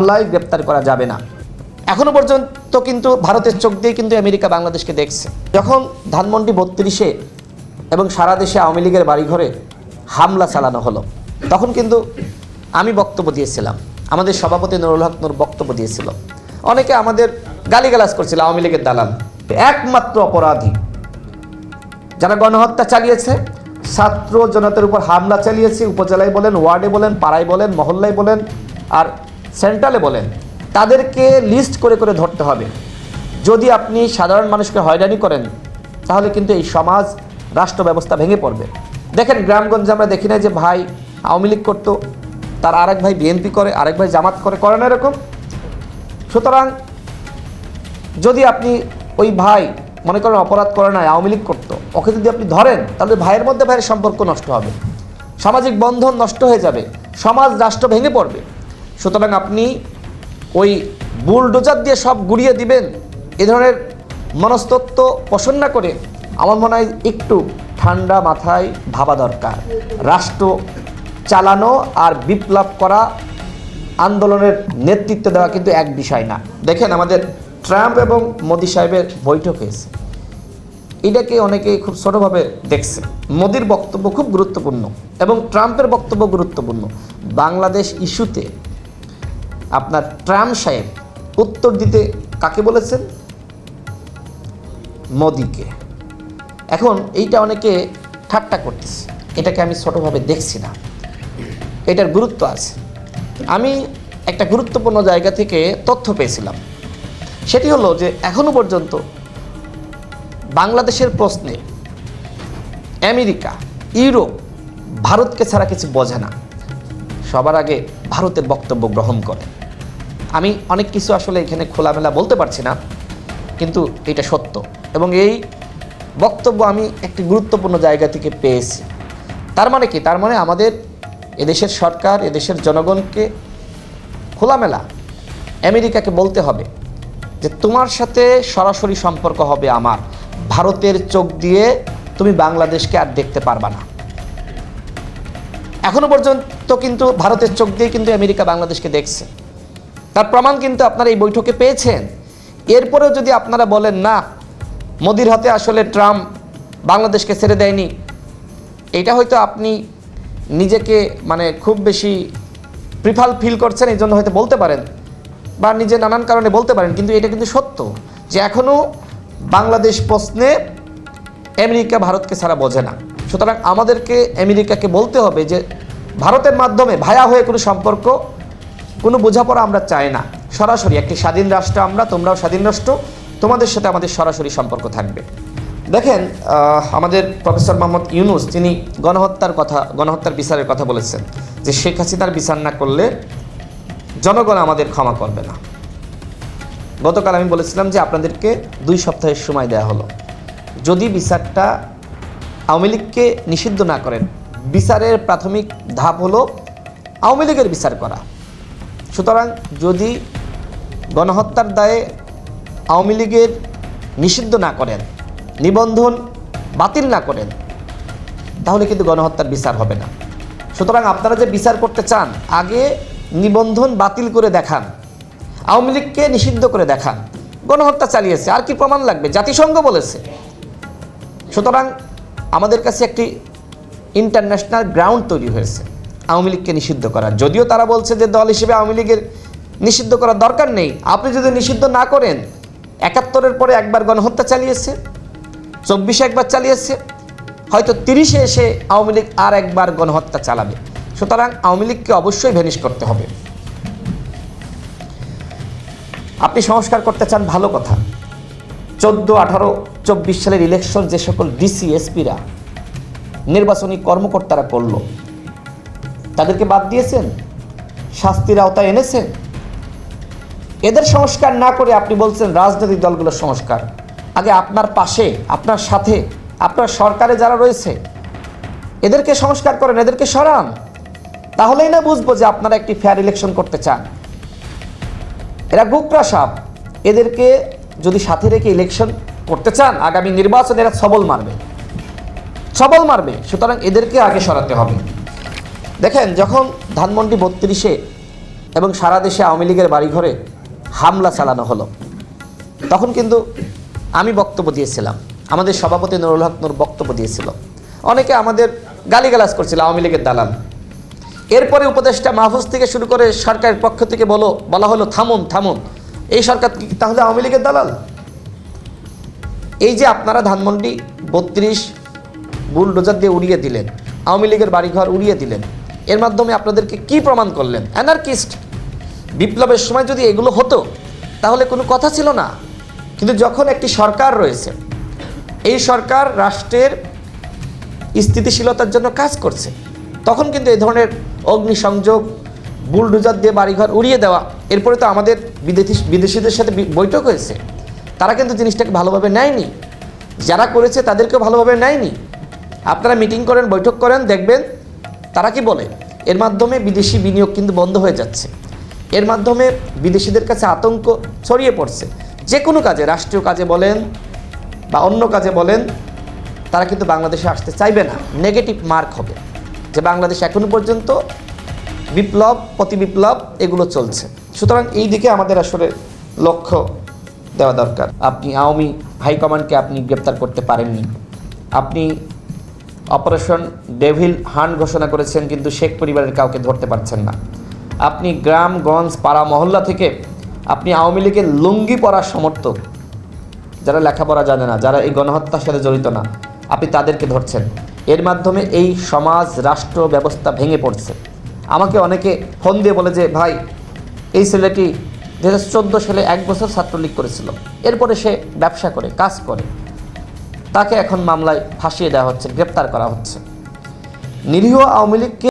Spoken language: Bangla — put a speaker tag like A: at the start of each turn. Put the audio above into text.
A: মামলায় গ্রেপ্তার করা যাবে না। এখনও পর্যন্ত কিন্তু ভারতের চোখ দিয়ে কিন্তু আমেরিকা বাংলাদেশকে দেখছে। যখন ধানমন্ডি বত্রিশে এবং সারা দেশে আওয়ামী লীগের বাড়িঘরে হামলা চালানো হলো, তখন কিন্তু আমি বক্তব্য দিয়েছিলাম। আমাদের সভাপতি নুরুল হক নুর বক্তব্য দিয়েছিল। অনেকে আমাদের গালিগালাজ করছিল আওয়ামী লীগের দালাল। একমাত্র অপরাধী যারা গণহত্যা চালিয়েছে, ছাত্র জনতার উপর হামলা চালিয়েছে, উপজেলায় বলেন, ওয়ার্ডে বলেন, পাড়ায় বলেন, মহল্লায় বলেন, আর সেন্ট্রালে বলেন, তাদেরকে লিস্ট করে করে ধরতে হবে। যদি আপনি সাধারণ মানুষকে হয়রানি করেন, তাহলে কিন্তু এই সমাজ, রাষ্ট্র ব্যবস্থা ভেঙে পড়বে। দেখেন, গ্রামগঞ্জে আমরা দেখি না যে ভাই আওয়ামী লীগ করতো, তার আরেক ভাই বিএনপি করে, আরেক ভাই জামাত করে করে না এরকম? সুতরাং যদি আপনি ওই ভাই, মনে করেন অপরাধ করে না আওয়ামী লীগ করতো, ওকে যদি আপনি ধরেন, তাহলে ভাইয়ের মধ্যে ভাইয়ের সম্পর্ক নষ্ট হবে। সামাজিক বন্ধন নষ্ট হয়ে যাবে, সমাজ, রাষ্ট্র ভেঙে পড়বে। সুতরাং আপনি ওই বুলডোজার দিয়ে সব গুড়িয়ে দিবেন, এ ধরনের মনস্তত্ব পোষণ না করে আমার মনে হয় একটু ঠান্ডা মাথায় ভাবা দরকার। রাষ্ট্র চালানো আর বিপ্লব করা আন্দোলনের নেতৃত্ব দেওয়া কিন্তু এক বিষয় না। দেখেন আমাদের ট্রাম্প এবং মোদি সাহেবের বৈঠক হয়েছে এটাকে অনেকে খুব ছোটোভাবে দেখছে। মোদির বক্তব্য খুব গুরুত্বপূর্ণ এবং ট্রাম্পের বক্তব্য গুরুত্বপূর্ণ। বাংলাদেশ ইস্যুতে আপনার ট্রাম্প সাহেব উত্তর দিতে কাকে বলেছেন? মোদিকে। এখন এইটা অনেকে ঠাট্টা করতেছে। এটাকে আমি ছোটোভাবে দেখছি না। এটার গুরুত্ব আছে। আমি একটা গুরুত্বপূর্ণ জায়গা থেকে তথ্য পেয়েছিলাম। সেটি হলো যে এখনও পর্যন্ত বাংলাদেশের প্রশ্নে আমেরিকা, ইউরোপ ভারতকে ছাড়া কিছু বোঝে না। সবার আগে ভারতের বক্তব্য গ্রহণ করে। আমি অনেক কিছু আসলে এখানে খোলামেলা বলতে পারছি না, কিন্তু এটা সত্য। এবং এই বক্তব্য আমি একটি গুরুত্বপূর্ণ জায়গা থেকে পেয়েছি। তার মানে কি? তার মানে আমাদের এদেশের সরকার, এদেশের জনগণকে খোলামেলা আমেরিকাকে বলতে হবে যে, তোমার সাথে সরাসরি সম্পর্ক হবে আমার। ভারতের চোখ দিয়ে তুমি বাংলাদেশকে আর দেখতে পারবা না। এখনও পর্যন্ত কিন্তু ভারতের চোখ দিয়ে কিন্তু আমেরিকা বাংলাদেশকে দেখছে। তার প্রমাণ কিন্তু আপনারা এই বৈঠকে পেয়েছেন। এরপরেও যদি আপনারা বলেন, না, মোদির হাতে আসলে ট্রাম্প বাংলাদেশকে ছেড়ে দেয়নি, এটা হয়তো আপনি নিজেকে মানে খুব বেশি প্রিফাল ফিল করছেন এই জন্য হয়তো বলতে পারেন বা নিজে নানান কারণে বলতে পারেন, কিন্তু এটা কিন্তু সত্য যে এখনও বাংলাদেশ প্রশ্নে আমেরিকা ভারতকে ছাড়া বোঝে না। সুতরাং আমাদেরকে আমেরিকাকে বলতে হবে যে, ভারতের মাধ্যমে ভায়া হয়ে কোনো সম্পর্ক কোনো বোঝাপড়া আমরা চাই না। সরাসরি একটি স্বাধীন রাষ্ট্র আমরা, তোমরাও স্বাধীন রাষ্ট্র, তোমাদের সাথে আমাদের সরাসরি সম্পর্ক থাকবে। দেখেন আমাদের প্রফেসর মোহাম্মদ ইউনুস, তিনি গণহত্যার কথা, গণহত্যার বিচারের কথা বলেছেন যে শেখ হাসিনার বিচার না করলে জনগণ আমাদের ক্ষমা করবে না। গতকাল আমি বলেছিলাম যে আপনাদেরকে দুই সপ্তাহের সময় দেওয়া হলো। যদি বিচারটা আওয়ামী লীগকে নিষিদ্ধ না করেন, বিচারের প্রাথমিক ধাপ হলো আওয়ামী লীগের বিচার করা। সুতরাং যদি গণহত্যার দায়ে আওয়ামী লীগের নিষিদ্ধ না করেন, নিবন্ধন বাতিল না করেন, তাহলে কিন্তু গণহত্যার বিচার হবে না। সুতরাং আপনারা যে বিচার করতে চান, আগে নিবন্ধন বাতিল করে দেখান, আওয়ামী লীগকে নিষিদ্ধ করে দেখান, গণহত্যা চালিয়েছে, আর কি প্রমাণ লাগবে? জাতিসংঘ বলেছে। সুতরাং আমাদের কাছে একটি ইন্টারন্যাশনাল গ্রাউন্ড তৈরি হয়েছে। আওয়ামী লীগকে নিষিদ্ধ করার যদিও তারা বলছে যে দল হিসেবে আওয়ামী লীগের নিষিদ্ধ করার দরকার নেই। আপনি যদি নিষিদ্ধ না করেন, একাত্তরের পরে একবার গণহত্যা চালিয়েছে, চব্বিশে একবার চালিয়েছে, হয়তো তিরিশে এসে আওয়ামী লীগ আর একবার গণহত্যা চালাবে। সুতরাং আওয়ামী লীগকে অবশ্যই ভ্যানিশ করতে হবে। আপনি সংস্কার করতে চান, ভালো কথা। চোদ্দ, আঠারো, চব্বিশ সালের ইলেকশন যে সকল ডিসি এসপিরা নির্বাচনী কর্মকর্তারা করল তাদেরকে বাদ দিয়েছেন? শাস্তির আওতায় এনেছেন? এদের সংস্কার না করে আপনি বলছেন রাজনৈতিক দলগুলোর সংস্কার। আগে আপনার পাশে, আপনার সাথে, আপনার সরকারে যারা রয়েছে, এদেরকে সংস্কার করেন, এদেরকে সরান। তাহলেই না বুঝব যে আপনারা একটি ফেয়ার ইলেকশন করতে চান। এরা গোকরা সাপ। এদেরকে যদি সাথে রেখে ইলেকশন করতে চান, আগামী নির্বাচন এরা সবল মারবে। সবল মারবে। সুতরাং এদেরকে আগে সরাতে হবে। দেখেন, যখন ধানমন্ডি বত্রিশে এবং সারা দেশে আওয়ামী লীগের বাড়িঘরে হামলা চালানো হলো, তখন কিন্তু আমি বক্তব্য দিয়েছিলাম। আমাদের সভাপতি নুরুল হক নুর বক্তব্য দিয়েছিল। অনেকে আমাদের গালিগালাজ করছিল আওয়ামী লীগের দালাল। এরপরে উপদেষ্টা মাহফুজ থেকে শুরু করে সরকারের পক্ষ থেকে বলো, বলা হলো, থামুন থামুন। এই সরকার তাহলে আওয়ামী লীগের দালাল? এই যে আপনারা ধানমন্ডি বত্রিশ বুলডোজার দিয়ে উড়িয়ে দিলেন, আওয়ামী লীগের বাড়িঘর উড়িয়ে দিলেন এর মাধ্যমে আপনাদেরকে কি প্রমাণ করলেন? অ্যানার্কিস্ট বিপ্লবের সময় যদি এগুলো হতো, তাহলে কোনো কথা ছিল না। কিন্তু যখন একটি সরকার রয়েছে, এই সরকার রাষ্ট্রের স্থিতিশীলতার জন্য কাজ করছে, তখন কিন্তু এই ধরনের অগ্নিসংযোগ, বুলডোজার দিয়ে বাড়িঘর উড়িয়ে দেওয়া, এরপরে তো আমাদের বিদেশি, বিদেশিদের সাথে বৈঠক হয়েছে। তারা কিন্তু জিনিসটাকে ভালোভাবে নেয়নি। যারা করেছে তাদেরকেও ভালোভাবে নেয়নি। আপনারা মিটিং করেন, বৈঠক করেন, দেখবেন তারা কি বলে? এর মাধ্যমে বিদেশি বিনিয়োগ কিন্তু বন্ধ হয়ে যাচ্ছে। এর মাধ্যমে বিদেশিদের কাছে আতঙ্ক ছড়িয়ে পড়ছে। যে কোনো কাজে, রাষ্ট্রীয় কাজে বলেন বা অন্য কাজে বলেন, তারা কিন্তু বাংলাদেশে আসতে চাইবে না। নেগেটিভ মার্ক হবে যে বাংলাদেশ এখনও পর্যন্ত বিপ্লব প্রতি বিপ্লব, এগুলো চলছে। সুতরাং এই দিকে আমাদের আসলে লক্ষ্য দেওয়া দরকার। আপনি আওয়ামী হাইকমান্ডকে আপনি গ্রেপ্তার করতে পারেননি। আপনি অপারেশন ডেভিল হান্ট ঘোষণা করেছেন, কিন্তু শেখ পরিবারের কাউকে ধরতে পারছেন না। আপনি গ্রামগঞ্জ পাড়া, মহল্লা থেকে আপনি আওয়ামী লীগের লুঙ্গি পরার সমর্থক, যারা লেখাপড়া জানে না, যারা এই গণহত্যার সাথে জড়িত না, আপনি তাদেরকে ধরছেন। এর মাধ্যমে এই সমাজ, রাষ্ট্র ব্যবস্থা ভেঙে পড়ছে। আমাকে অনেকে ফোন দিয়ে বলে যে, ভাই, এই ছেলেটি দু হাজার চোদ্দ সালে এক বছর ছাত্রলীগ করেছিল। এরপরে সে ব্যবসা করে, কাজ করে। তাকে এখন মামলায় ফাঁসিয়ে দেওয়া হচ্ছে গ্রেপ্তার করা হচ্ছে। নিরীহ আওয়ামী লীগকে